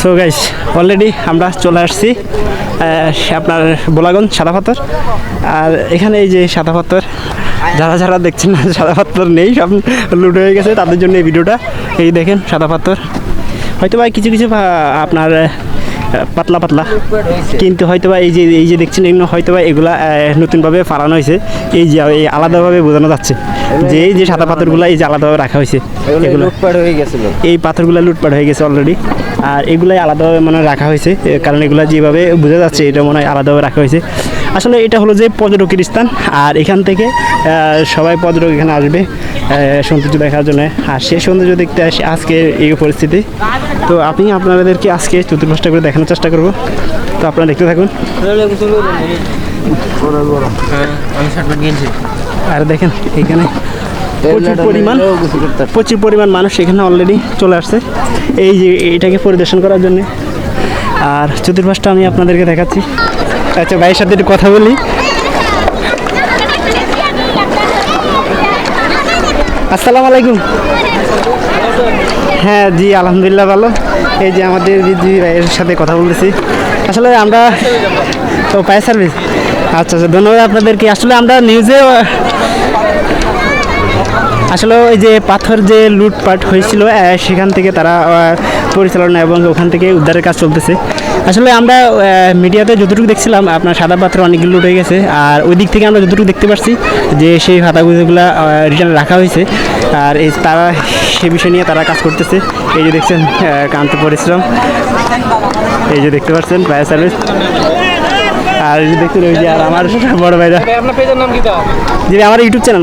So guys already আমরা চলে আসছি আপনার বোলাগঞ্জ সাদা পাথর। আর এখানে এই যে সাদা পাথর, যারা যারা দেখছেন না, সাদা পাথর নেই, সব লুট হয়ে গেছে, তাদের জন্য এই ভিডিওটা। এই দেখেন সাদা পাথর। হয়তো ভাই কিছু কিছু আপনার পাতলা পাতলা। কিন্তু হয়তো বা এই যে এই যে দেখছেন এগুলো হয়তো বা এগুলা নতুনভাবে ফালানো হয়েছে। এই যে এই আলাদাভাবে বোঝানো যাচ্ছে যে এই যে সাদা পাথরগুলো এই যে আলাদাভাবে রাখা হয়েছে এগুলো লুটপাট হয়ে গেছিল। এই পাথরগুলো লুটপাট হয়ে গেছে অলরেডি আর এগুলাই আলাদাভাবে মানে রাখা হয়েছে কারণ এগুলো যেভাবে বোঝা যাচ্ছে এটা মনে হয় আলাদাভাবে রাখা হয়েছে। আসলে এটা হলো যে পর্যটকের স্থান আর এখান থেকে সবাই পর্যটক এখানে আসবে সৌন্দর্য দেখার জন্য। আর সেই সৌন্দর্য দেখতে আসে আজকে এই পরিস্থিতি। তো আমি আপনাদেরকে আজকে চতুর্পাশটা করে দেখানোর চেষ্টা করব। তো আপনারা দেখতে থাকুন। আর দেখেন এখানে প্রচুর পরিমাণ প্রচুর পরিমাণ মানুষ এখানে অলরেডি চলে আসছে। এই যে এটাকে পরিদর্শন করার জন্য। আর চতুর্পাশটা আমি আপনাদেরকে দেখাচ্ছি। আচ্ছা ভাইয়ের সাথে একটু কথা বলি। আসসালামু আলাইকুম। হ্যাঁ জি, আলহামদুলিল্লাহ ভালো। এই যে আমাদের জি ভাইয়ের সাথে কথা বলতেছি। আসলে আমরা তো পায় সার্ভিস। আচ্ছা আচ্ছা ধন্যবাদ আপনাদেরকে। আসলে আমরা নিউজে আসলে ওই যে পাথর যে লুটপাট হয়েছিল সেখান থেকে তারা পরিচালনা এবং ওখান থেকে উদ্ধারের কাজ চলতেছে। আসলে আমরা মিডিয়াতে যতটুকু দেখছিলাম আপনার সাদা পাত্র অনেকগুলো হয়ে গেছে। আর ওই দিক থেকে আমরা যতটুকু দেখতে পাচ্ছি যে সেই খাতাগুলোগুলো রিটার্ন রাখা হয়েছে। আর এই তারা সে বিষয় নিয়ে তারা কাজ করতেছে। এই যে দেখছেন কান্ত পরিশ্রম। এই যে দেখতে পাচ্ছেন ফায়ার সার্ভিস আর এই যে দেখছেন ওই যে আর আমার বড় ভাইরা। আপনার পেজের নাম কি তা আমার ইউটিউব চ্যানেল